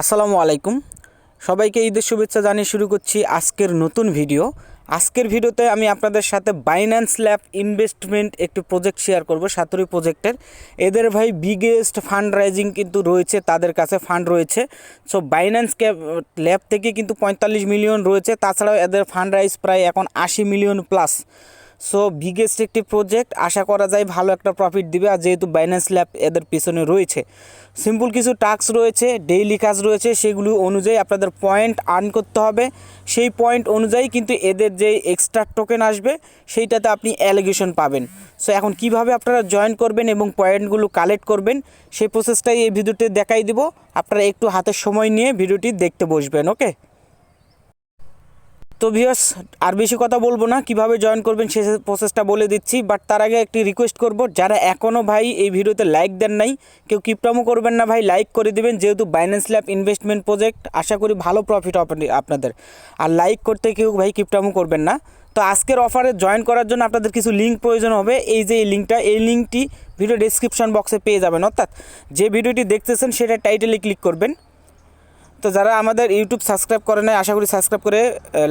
আসসালামু আলাইকুম। সবাইকে ঈদের শুভেচ্ছা জানিয়ে শুরু করছি আজকের নতুন ভিডিও। আজকের ভিডিওতে আমি আপনাদের সাথে বাইন্যান্স ল্যাব ইনভেস্টমেন্ট একটি প্রজেক্ট শেয়ার করব, সাতুরি প্রজেক্টের এদের ভাই বিগেস্ট ফান্ড রাইজিং কিন্তু রয়েছে, তাদের কাছে ফান্ড রয়েছে। সো বাইন্যান্স ল্যাব থেকে কিন্তু পঁয়তাল্লিশ মিলিয়ন রয়েছে, তাছাড়াও এদের ফান্ড রাইজ প্রায় এখন আশি মিলিয়ন প্লাস সো বিগেস্ট একটি প্রজেক্ট আশা করা যায় ভালো একটা প্রফিট দিবে। আর যেহেতু বাইন্যান্স ল্যাব এদের পিছনে রয়েছে সিম্পল কিছু টাস্ক রয়েছে ডেইলি কাজ রয়েছে, সেগুলো অনুযায়ী আপনাদের পয়েন্ট আর্ন করতে হবে। সেই পয়েন্ট অনুযায়ী কিন্তু এদের যে এক্সট্রা টোকেন আসবে, সেইটাতে আপনি অ্যালিগেশন পাবেন। সো এখন কীভাবে আপনারা জয়েন করবেন এবং পয়েন্টগুলো কালেক্ট করবেন, সেই প্রসেসটাই এই ভিডিওতে দেখাই দিব। আপনারা একটু হাতের সময় নিয়ে ভিডিওটি দেখতে বসবেন ওকে তো ভিউয়ার্স আর বেশি কথা বলব না, কীভাবে জয়েন করবেন সে প্রসেসটা বলে দিচ্ছি বাট তার আগে একটি রিকোয়েস্ট করব, যারা এখনও ভাই এই ভিডিওতে লাইক দেন নাই, কেউ কিপটামো করবেন না ভাই লাইক করে দিবেন, যেহেতু বাইন্যান্স ল্যাব ইনভেস্টমেন্ট প্রজেক্ট আশা করি ভালো প্রফিট আপনাদের। আর লাইক করতে কেউ ভাই কিপটামো করবেন না। তো আজকের অফারে জয়েন করার জন্য আপনাদের কিছু লিঙ্ক প্রয়োজন হবে, এই যে এই লিঙ্কটা এই লিঙ্কটি ভিডিও ডিসক্রিপশন বক্সে পেয়ে যাবেন, অর্থাৎ যে ভিডিওটি দেখতেছেন সেটা টাইটেলে ক্লিক করবেন। তো যারা আমাদের ইউটিউব সাবস্ক্রাইব করে নাই, আশা করি সাবস্ক্রাইব করে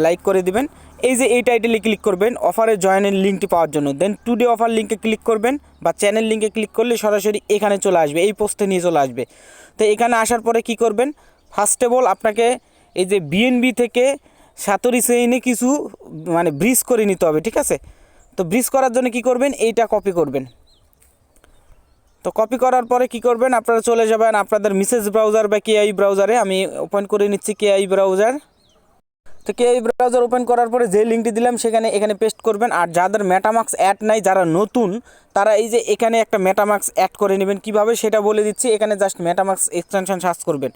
লাইক করে দিবেন। এই যে এই টাইটেলে ক্লিক করবেন অফারে জয়েনের লিঙ্কটি পাওয়ার জন্য। দেন টুডে অফার লিঙ্কে ক্লিক করবেন বা চ্যানেল লিঙ্কে ক্লিক করলে সরাসরি এখানে চলে আসবে, এই পোস্টে নিয়ে চলে আসবে। তো এখানে আসার পরে কি করবেন? ফার্স্ট অফ অল আপনাকে এই যে বিএনবি থেকে সাতরি শ্রেণি কিছু মানে ব্রিজ করে নিতে হবে, ঠিক আছে? তো ব্রিজ করার জন্য কি করবেন? এইটা কপি করবেন। তো কপি করার পরে কি করবেন? আপনারা চলে যাবেন আপনাদের মিসেস ব্রাউজার বা কেআই ব্রাউজারে আমি ওপেন করে নিচ্ছি কেআই ব্রাউজার তো কে কেআই ব্রাউজার ওপেন করার পরে যে লিঙ্কটি দিলাম, সেখানে এখানে পেস্ট করবেন। আর যাদের মেটামাক্স অ্যাড নাই, যারা নতুন, তারা এই যে এখানে একটা মেটামাক্স অ্যাড করে নেবেন কীভাবে, সেটা বলে দিচ্ছি। এখানে জাস্ট মেটামাক্স এক্সটেনশন সার্চ করবেন।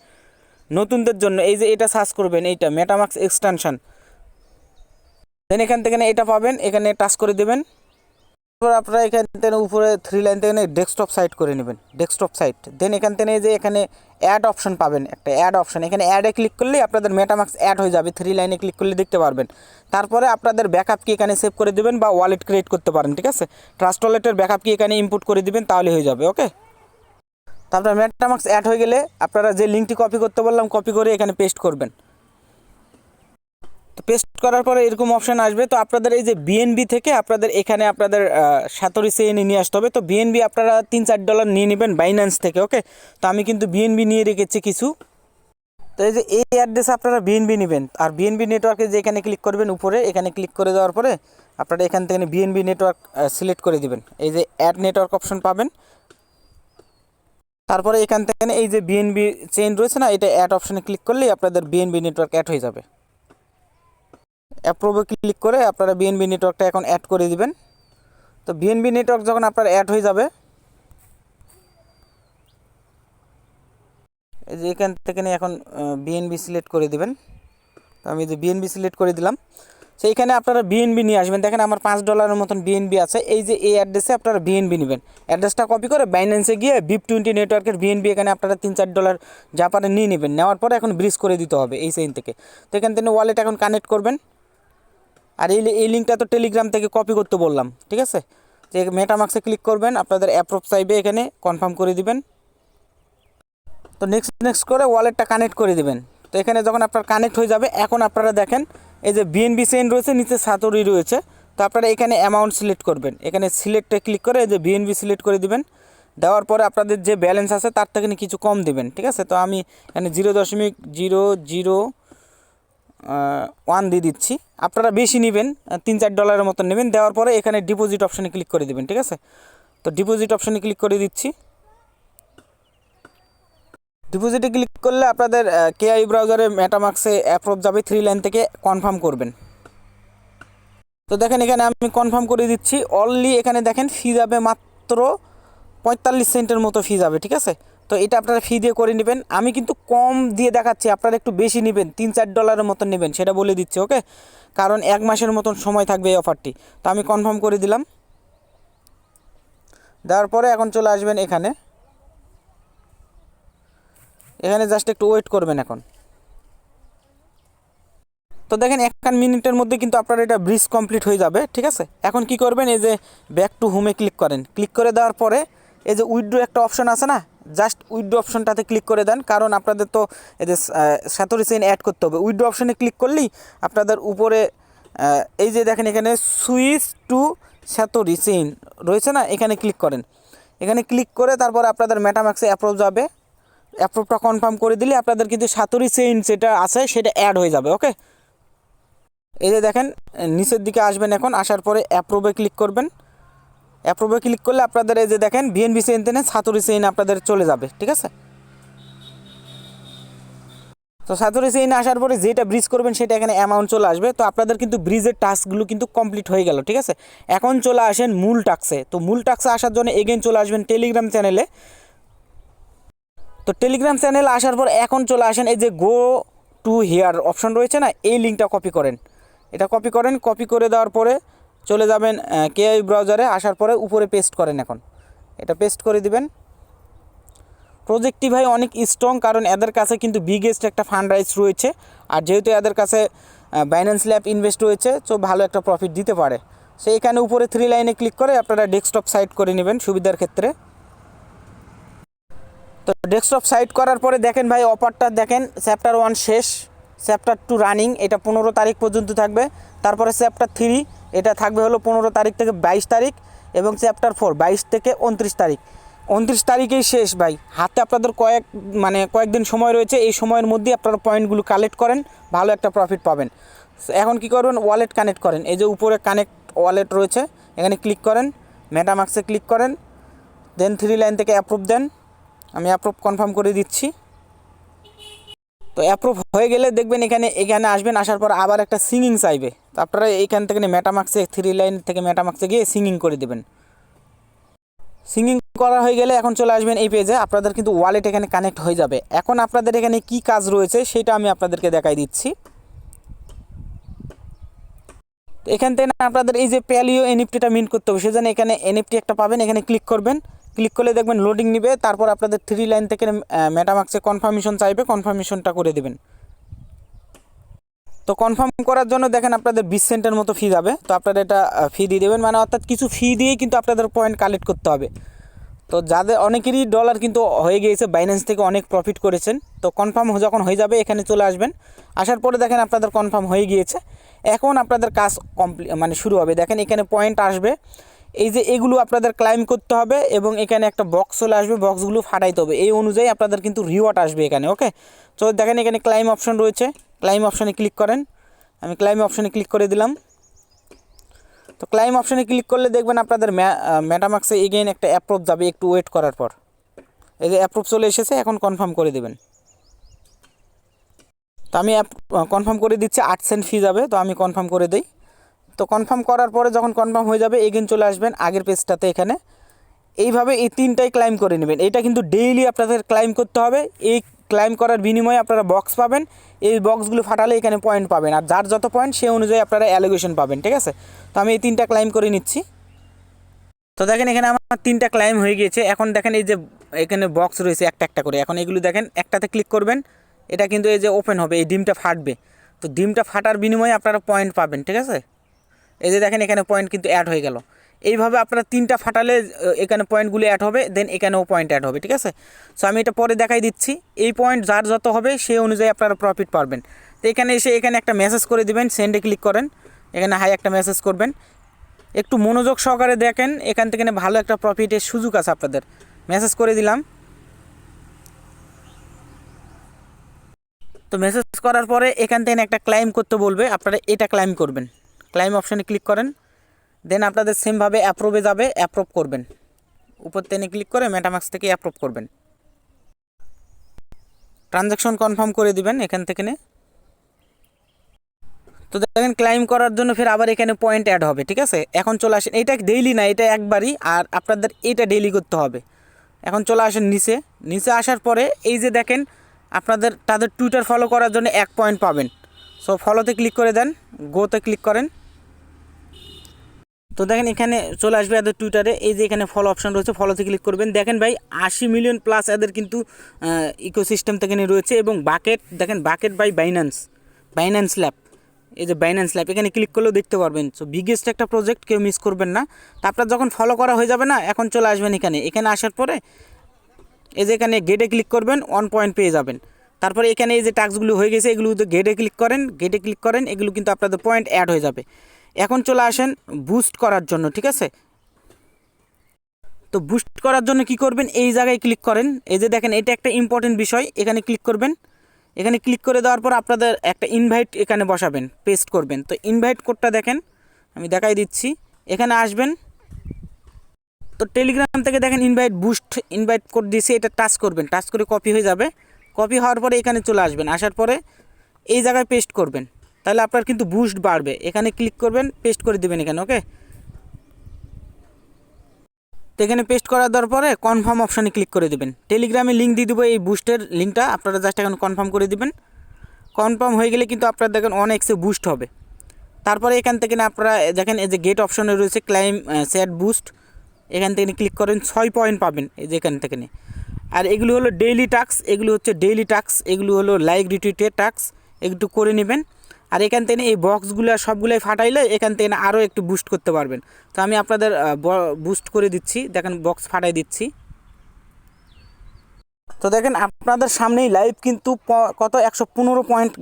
নতুনদের জন্য, এই যে এটা সার্চ করবেন, এইটা মেটামাক্স এক্সটেনশন দেন এখান থেকে এটা পাবেন। এখানে টাচ করে দেবেন। তারপর আপনারা এখান থেকে উপরে থ্রি লাইন থেকে ডেস্কটপ সাইট করে নেবেন ডেস্কটপ সাইট দেন এখান থেকে যে এখানে অ্যাড অপশন পাবেন, একটা অ্যাড অপশন এখানে অ্যাডে ক্লিক করলেই আপনাদের মেটামাক্স অ্যাড হয়ে যাবে থ্রি লাইনে ক্লিক করলে দেখতে পারবেন। তারপরে আপনাদের ব্যাকআপ কি এখানে সেভ করে দেবেন বা ওয়ালেট ক্রিয়েট করতে পারেন, ঠিক আছে? ট্রাস্ট ওয়ালেটের ব্যাকআপ কি এখানে ইনপুট করে দিবেন, তাহলে হয়ে যাবে ওকে তারপরে মেটামাক্স অ্যাড হয়ে গেলে আপনারা যে লিঙ্কটি কপি করতে বললাম কপি করে এখানে পেস্ট করবেন। তো পেস্ট করার পরে এরকম অপশান আসবে। তো আপনাদের এই যে বিএনবি থেকে আপনাদের এখানে আপনাদের সাতরি সেএনই নিয়ে আসতে হবে। তো বিএনবি আপনারা তিন চার ডলার নিয়ে নেবেন বাইন্যান্স থেকে ওকে তো আমি কিন্তু বিএনবি নিয়ে রেখেছি কিছু। তো এই যে এই অ্যাড্রেসে আপনারা বিএনবি নেবেন। আর বিএনবি নেটওয়ার্কে যে এখানে ক্লিক করবেন উপরে, এখানে ক্লিক করে দেওয়ার পরে আপনারা এখান থেকে বিএনবি নেটওয়ার্ক সিলেক্ট করে দিবেন। এই যে অ্যাড নেটওয়ার্ক অপশন পাবেন। তারপরে এখান থেকে এই যে বিএনবি চেইন রয়েছে না, এটা অ্যাড অপশনে ক্লিক করলেই আপনাদের বিএনবি নেটওয়ার্ক অ্যাড হয়ে যাবে। অ্যাপ্রুভে ক্লিক করে আপনারা বিএনবি নেটওয়ার্কটা এখন অ্যাড করে দিবেন। তো বিএনবি নেটওয়ার্ক যখন আপনার অ্যাড হয়ে যাবে, এই যে এখান থেকে নিয়ে এখন বিএনবি সিলেক্ট করে দিবেন। তো আমি যে বিএনবি সিলেক্ট করে দিলাম সেইখানে আপনারা বিএনবি নিয়ে আসবেন। দেখেন আমার পাঁচ ডলারের মতন বিএনবি আছে। এই যে এই অ্যাড্রেসে আপনারা বিএনবি নেবেন। অ্যাড্রেসটা কপি করে বাইন্যান্সে গিয়ে বিপ টোয়েন্টি নেটওয়ার্কের বিএনবি এখানে আপনারা তিন চার ডলার যা নিয়ে নেবেন। নেওয়ার পরে এখন ব্রিজ করে দিতে হবে এই সেইন থেকে। তো এখান থেকে ওয়ালেট এখন কানেক্ট করবেন। আর এই এই লিঙ্কটা তো টেলিগ্রাম থেকে কপি করতে বললাম, ঠিক আছে? যে মেটামাক্সে ক্লিক করবেন, আপনাদের অ্যাপ্রুভ চাইবে এখানে কনফার্ম করে দিবেন। তো নেক্সট নেক্সট করে ওয়ালেটটা কানেক্ট করে দিবেন। তো এখানে যখন আপনার কানেক্ট হয়ে যাবে, এখন আপনারা দেখেন, এই যে বিএনবি সেন্ড রয়েছে, নিচে সাতরি রয়েছে। তো আপনারা এখানে অ্যামাউন্ট সিলেক্ট করবেন। এখানে সিলেক্টে ক্লিক করে এই যে বিএনবি সিলেক্ট করে দিবেন। দেওয়ার পরে আপনাদের যে ব্যালেন্স আছে, তার থেকে কিছু কম দিবেন, ঠিক আছে? তো আমি এখানে জিরো দশমিক জিরো জিরো ওয়ান দিয়ে দিচ্ছি। আপনারা বেশি নেবেন তিন চার ডলারের মতন নেবেন। দেওয়ার পরে এখানে ডিপোজিট অপশানে ক্লিক করে দেবেন, ঠিক আছে? তো ডিপোজিট অপশানে ক্লিক করে দিচ্ছি। ডিপোজিটে ক্লিক করলে আপনাদের কেআই ব্রাউজারে মেটামাক্সে অ্যাপ্রুভ যাবে থ্রি লাইন থেকে কনফার্ম করবেন। তো দেখেন এখানে আমি কনফার্ম করে দিচ্ছি অনলি এখানে দেখেন ফি যাবে মাত্র পঁয়তাল্লিশ সেন্টের মতো ফি যাবে, ঠিক আছে? তো এটা আপনারা ফি দিয়ে করে নেবেন। আমি কিন্তু কম দিয়ে দেখাচ্ছি, আপনারা একটু বেশি নেবেন, তিন চার ডলারের মতন নেবেন, সেটা বলে দিচ্ছি ওকে কারণ এক মাসের মতন সময় থাকবে এই অফারটি তো আমি কনফার্ম করে দিলাম। দেওয়ার পরে এখন চলে আসবেন এখানে। এখানে জাস্ট একটু ওয়েট করবেন এখন। তো দেখেন, এক মিনিটের মধ্যে কিন্তু আপনার এটা ব্রিজ কমপ্লিট হয়ে যাবে, ঠিক আছে? এখন কি করবেন, এই যে ব্যাক টু হোমে ক্লিক করেন। ক্লিক করে দেওয়ার পরে এই যে উইড্রো একটা অপশন আছে না জাস্ট উইড্রো অপশনটাতে ক্লিক করে দেন। কারণ আপনাদের তো এই যে সাতরি চেইন অ্যাড করতে হবে। উইড্রো অপশনে ক্লিক করলেই আপনাদের উপরে এই যে দেখেন এখানে সুইচ টু সাতরি চেইন রয়েছে না, এখানে ক্লিক করেন। এখানে ক্লিক করে তারপর আপনাদের মেটাম্যাক্সে অ্যাপ্রুভ যাবে। অ্যাপ্রুভটা কনফার্ম করে দিলে আপনাদের কিন্তু সাতরি চেইন যেটা আছে, সেটা অ্যাড হয়ে যাবে ওকে এই যে দেখেন, নিচের দিকে আসবেন এখন, আসার পরে অ্যাপ্রুভে ক্লিক করবেন। অ্যাপ্রুভে ক্লিক করলে আপনাদের এই যে দেখেন ভিএনবি চেইন তেনে সাতুরি চেইন আপনাদের চলে যাবে, ঠিক আছে? তো সাতুরি চেইন আসার পরে যেটা ব্রিজ করবেন সেটা এখানে অ্যামাউন্ট চলে আসবে। তো আপনাদের কিন্তু ব্রিজের টাস্কগুলো কিন্তু কমপ্লিট হয়ে গেল, ঠিক আছে? এখন চলে আসেন মূল টাক্সে তো মূল টাক্সে আসার জন্য এগেন চলে আসবেন টেলিগ্রাম চ্যানেলে তো টেলিগ্রাম চ্যানেল আসার পর এখন চলে আসেন এই যে গো টু হেয়ার অপশন রয়েছে না, এই লিঙ্কটা কপি করেন। এটা কপি করেন কপি করে দেওয়ার পরে চলে যাবেন কেআই ব্রাউজারে আসার পরে উপরে পেস্ট করেন এখন। এটা পেস্ট করে দিবেন। প্রজেক্টটি ভাই অনেক স্ট্রং কারণ এদের কাছে কিন্তু বিগেস্ট একটা ফান্ড রাইজ রয়েছে। আর যেহেতু এদের কাছে বাইন্যান্স ল্যাব ইনভেস্ট রয়েছে, তো ভালো একটা প্রফিট দিতে পারে। সো এখানে উপরে থ্রি লাইনে ক্লিক করে আপনারা ডেস্কটপ সাইট করে নেবেন সুবিধার ক্ষেত্রে। তো ডেস্কটপ সাইট করার পরে দেখেন ভাই অফারটা দেখেন চ্যাপ্টার ওয়ান শেষ চ্যাপ্টার টু রানিং এটা পনেরো তারিখ পর্যন্ত থাকবে। তারপরে চ্যাপ্টার থ্রি এটা থাকবে হলো পনেরো তারিখ থেকে বাইশ তারিখ এবং চ্যাপ্টার ফোর বাইশ থেকে উনত্রিশ তারিখ। উনত্রিশ তারিখেই শেষ ভাই। হাতে আপনাদের কয়েক মানে কয়েকদিন সময় রয়েছে, এই সময়ের মধ্যে আপনারা পয়েন্টগুলো কালেক্ট করেন, ভালো একটা প্রফিট পাবেন। এখন কি করবেন? ওয়ালেট কানেক্ট করেন। এই যে উপরে কানেক্ট ওয়ালেট রয়েছে, এখানে ক্লিক করেন মেটামাক্সে ক্লিক করেন দেন থ্রি লাইন থেকে অ্যাপ্রুভ দেন। আমি অ্যাপ্রুভ কনফার্ম করে দিচ্ছি। তো অ্যাপ্রুভ হয়ে গেলে দেখবেন এখানে এখানে আসবেন, আসার পর আবার একটা সিঙ্গিং চাইবে। তো আপনারা এইখান থেকে মেটামাক্সে থ্রি লাইন থেকে মেটামাক্সে গিয়ে সিঙ্গিং করে দেবেন। সিঙ্গিং করা হয়ে গেলে এখন চলে আসবেন এই পেজে আপনাদের কিন্তু ওয়ালেট এখানে কানেক্ট হয়ে যাবে। এখন আপনাদের এখানে কি কাজ রয়েছে সেটা আমি আপনাদেরকে দেখাই দিচ্ছি। এখান থেকে আপনাদের এই যে প্যালিও এনএফটিটা মিন্ট করতে হবে সেজন্য এখানে এনএফটি একটা পাবেন, এখানে ক্লিক করবেন। ক্লিক করলে দেখবেন লোডিং নিবে, তারপর আপনাদের থ্রি লাইন থেকে মেটামাক্সে কনফার্মেশন চাইবে কনফার্মেশনটা করে দেবেন। তো কনফার্ম করার জন্য দেখেন আপনাদের বিশ সেন্টের মতো ফি যাবে, তো আপনারা এটা ফি দিয়ে দেবেন। মানে অর্থাৎ কিছু ফি দিয়েই কিন্তু আপনাদের পয়েন্ট কালেক্ট করতে হবে। তো যাদের, অনেকেরই ডলার কিন্তু হয়ে গিয়েছে বাইন্যান্স থেকে অনেক প্রফিট করেছেন। তো কনফার্ম যখন হয়ে যাবে, এখানে চলে আসবেন। আসার পরে দেখেন আপনাদের কনফার্ম হয়ে গিয়েছে। এখন আপনাদের কাজ কমপ্লি মানে শুরু হবে। দেখেন এখানে পয়েন্ট আসবে। এই যে এগুলো আপনাদের ক্লাইম করতে হবে এবং এখানে একটা বক্স চলে আসবে বক্সগুলো ফাটাইতে হবে। এই অনুযায়ী আপনাদের কিন্তু রিওয়ার্ড আসবে এখানে ওকে তো দেখেন এখানে ক্লাইম অপশন রয়েছে। ক্লাইম অপশনে ক্লিক করেন। আমি ক্লাইম অপশনে ক্লিক করে দিলাম। তো ক্লাইম অপশনে ক্লিক করলে দেখবেন আপনাদের ম্যাটামাক্সে এগেইন একটা অ্যাপ্রুভ যাবে একটু ওয়েট করার পর। এই যে অ্যাপ্রুভ চলে এসেছে, এখন কনফার্ম করে দেবেন। তো আমি অ্যাপ কনফার্ম করে দিচ্ছি, আট সেন্ট ফি যাবে, তো আমি কনফার্ম করে দিই। তো কনফার্ম করার পরে যখন কনফার্ম হয়ে যাবে এগেন চলে আসবেন আগের পেজটাতে এখানে। এইভাবে এই তিনটাই ক্লাইম করে নেবেন। এটা কিন্তু ডেইলি আপনাদের ক্লাইম করতে হবে। এই ক্লাইম করার বিনিময়ে আপনারা বক্স পাবেন। এই বক্সগুলো ফাটালে এখানে পয়েন্ট পাবেন। আর যার যত পয়েন্ট সেই অনুযায়ী আপনারা অ্যালোগেশন পাবেন, ঠিক আছে? তো আমি এই তিনটা ক্লাইম করে নিচ্ছি। তো দেখেন এখানে আমার তিনটা ক্লাইম হয়ে গিয়েছে। এখন দেখেন এই যে এখানে বক্স রয়েছে একটা একটা করে। এখন এগুলো দেখেন একটাতে ক্লিক করবেন। এটা কিন্তু এই যে ওপেন হবে, এই ডিমটা ফাটবে। তো ডিমটা ফাটার বিনিময়ে আপনারা পয়েন্ট পাবেন, ঠিক আছে? এই যে দেখেন এখানে পয়েন্ট কিন্তু অ্যাড হয়ে গেল। এইভাবে আপনারা তিনটা ফাটালে এখানে পয়েন্টগুলি অ্যাড হবে দেন এখানেও পয়েন্ট অ্যাড হবে, ঠিক আছে? সো আমি এটা পরে দেখাই দিচ্ছি। এই পয়েন্ট যার যত হবে সেই অনুযায়ী আপনারা প্রফিট পাবেন তো এখানে এসে এখানে একটা মেসেজ করে দিবেন সেন্ডে ক্লিক করেন। এখানে হাই একটা মেসেজ করবেন। একটু মনোযোগ সহকারে দেখেন, এখান থেকে ভালো একটা প্রফিটের সুযোগ আছে আপনাদের। মেসেজ করে দিলাম। তো মেসেজ করার পরে এখান থেকে একটা ক্লাইম করতে বলবে, আপনারা এটা ক্লাইম করবেন। ক্লাইম অপশানে ক্লিক করেন। দেন আপনাদের সেমভাবে অ্যাপ্রুভে যাবে অ্যাপ্রুভ করবেন। উপর টেনে ক্লিক করে মেটামাক্স থেকে অ্যাপ্রুভ করবেন। ট্রানজ্যাকশন কনফার্ম করে দিবেন এখান থেকে তো দেখেন ক্লাইম করার জন্য ফের আবার এখানে পয়েন্ট অ্যাড হবে, ঠিক আছে? এখন চলে আসেন, এটা ডেইলি না, এটা একবারই, আর আপনাদের এটা ডেইলি করতে হবে। এখন চলে আসেন নিচে। নিচে আসার পরে এই যে দেখেন, আপনাদের, তাদের টুইটার ফলো করার জন্য এক পয়েন্ট পাবেন। সো ফলোতে ক্লিক করে দেন গোতে ক্লিক করেন। তো দেখেন এখানে চলে আসবে এদের টুইটারে এই যে এখানে ফলো অপশন রয়েছে ফলোতে ক্লিক করবেন। দেখেন ভাই, আশি মিলিয়ন প্লাস এদের কিন্তু ইকোসিস্টেম থেকে রয়েছে এবং বাকেট দেখেন bucket by Binance Binance lab এই যে বাইন্যান্স ল্যাব এখানে ক্লিক করলেও দেখতে পারবেন। সো বিগেস্ট একটা প্রজেক্ট কেউ মিস করবেন না। তা আপনার যখন ফলো করা হয়ে যাবে না, এখন চলে আসবেন এখানে। এখানে আসার পরে, এই যে এখানে গেটে ক্লিক করবেন ওয়ান পয়েন্ট পেয়ে যাবেন। তারপরে এখানে এই যে টাস্কগুলো হয়ে গেছে এগুলো গেটে ক্লিক করেন গেটে ক্লিক করেন, এগুলো কিন্তু আপনাদের পয়েন্ট অ্যাড হয়ে যাবে। এখন চলে আসেন বুস্ট করার জন্য, ঠিক আছে? তো বুস্ট করার জন্য কি করবেন? এই জায়গায় ক্লিক করেন। এই যে দেখেন, এটা একটা ইম্পর্টেন্ট বিষয়। এখানে ক্লিক করবেন। এখানে ক্লিক করে দেওয়ার পর আপনাদের একটা ইনভাইট এখানে বসাবেন পেস্ট করবেন। তো ইনভাইট কোডটা দেখেন, আমি দেখাই দিচ্ছি। এখানে আসবেন। তো টেলিগ্রাম থেকে দেখেন ইনভাইট বুস্ট ইনভাইট কোড দিয়েছে, এটা টাচ করবেন। টাচ করে কপি হয়ে যাবে। কপি হওয়ার পরে এখানে চলে আসবেন। আসার পরে এই জায়গায় পেস্ট করবেন। তাহলে আপনার কিন্তু বুস্ট বাড়বে। এখানে ক্লিক করবেন পেস্ট করে দেবেন এখানে ওকে তো এখানে পেস্ট করার দেওয়ার পরে কনফার্ম অপশানে ক্লিক করে দেবেন। টেলিগ্রামে লিঙ্ক দিয়ে দেবো এই বুস্টের লিঙ্কটা আপনারা জাস্ট এখন কনফার্ম করে দিবেন। কনফার্ম হয়ে গেলে কিন্তু আপনার দেখেন অন এক্সে বুস্ট হবে। তারপরে এখান থেকে আপনারা, দেখেন এই যে গেট অপশানে রয়েছে ক্লাইম সেট বুস্ট এখান থেকে ক্লিক করেন, ছয় পয়েন্ট পাবেন এই যে এখান থেকে। আর এগুলো হলো ডেইলি টাস্ক এগুলো হচ্ছে ডেইলি টাস্ক এগুলো হলো লাইক রিটুইটের টাস্ক একটু করে নেবেন। আর এখান থেকে এই বক্সগুলো সবগুলোই ফাটাইলে এখান থেকে আরও একটু বুস্ট করতে পারবেন। তো আমি আপনাদের বুস্ট করে দিচ্ছি। দেখেন বক্স ফাটাই দিচ্ছি। তো দেখেন আপনাদের সামনেই লাইভ কিন্তু কত? একশো পনেরো পয়েন্ট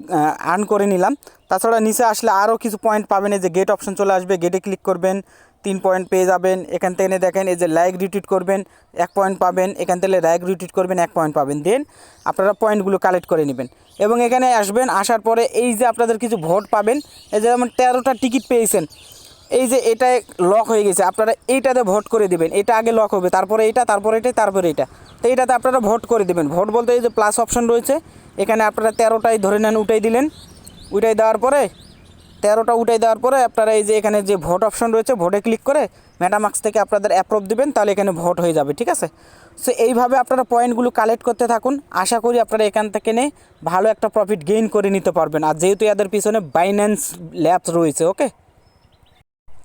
আর্ন করে নিলাম। তাছাড়া নিচে আসলে আরও কিছু পয়েন্ট পাবেন। এই যে গেট অপশন চলে আসবে। গেটে ক্লিক করবেন। তিন পয়েন্ট পেয়ে যাবেন। এখান থেকে দেখেন, এই যে লাইক রিটুইট করবেন, এক পয়েন্ট পাবেন। এখান থেকে লাইক রিটুইট করবেন, এক পয়েন্ট পাবেন। দেন আপনারা পয়েন্টগুলো কালেক্ট করে নেবেন। এবং এখানে আসবেন, আসার পরে এই যে আপনাদের কিছু ভোট পাবেন, এই যে যেমন তেরোটা টিকিট পেয়েছেন, এই যে এটা লক হয়ে গেছে। আপনারা এইটাতে ভোট করে দিবেন। এটা আগে লক হবে, তারপরে এটা তারপরে এটা তারপরে এটা। তো এইটাতে আপনারা ভোট করে দিবেন। ভোট বলতে এই যে প্লাস অপশন রয়েছে, এখানে আপনারা তেরোটাই ধরে নেন, উঠাই দিলেন। উঠাই দেওয়ার পরে তেরোটা উঠাই দেওয়ার পরে আপনারা এই যে এখানে যে ভোট অপশন রয়েছে, ভোটে ক্লিক করে ম্যাটামাক্স থেকে আপনাদের অ্যাপ্রুভ দেবেন, তাহলে এখানে ভোট হয়ে যাবে, ঠিক আছে? সো এইভাবে আপনারা পয়েন্টগুলো কালেক্ট করতে থাকুন। আশা করি আপনারা এখান থেকে নিয়ে ভালো একটা প্রফিট গেইন করে নিতে পারবেন। আর যেহেতু এদের পিছনে বাইন্যান্স ল্যাবস রয়েছে ওকে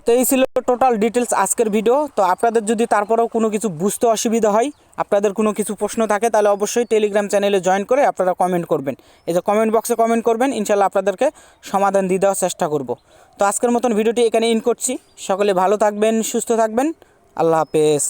তো এই ছিল টোটাল ডিটেলস আজকের ভিডিও তো আপনাদের যদি তারপরেও কোনো কিছু বুঝতে অসুবিধা হয়, আপনাদের কোনো কিছু প্রশ্ন থাকে, তাহলে অবশ্যই টেলিগ্রাম চ্যানেলে জয়েন করে আপনারা কমেন্ট করবেন। এই যে কমেন্ট বক্সে কমেন্ট করবেন ইনশাল্লাহ আপনাদেরকে সমাধান দিয়ে দেওয়ার চেষ্টা করব। তো আজকের মতন ভিডিওটি এখানে ইন করছি। সকলে ভালো থাকবেন, সুস্থ থাকবেন। আল্লাহ হাফেজ।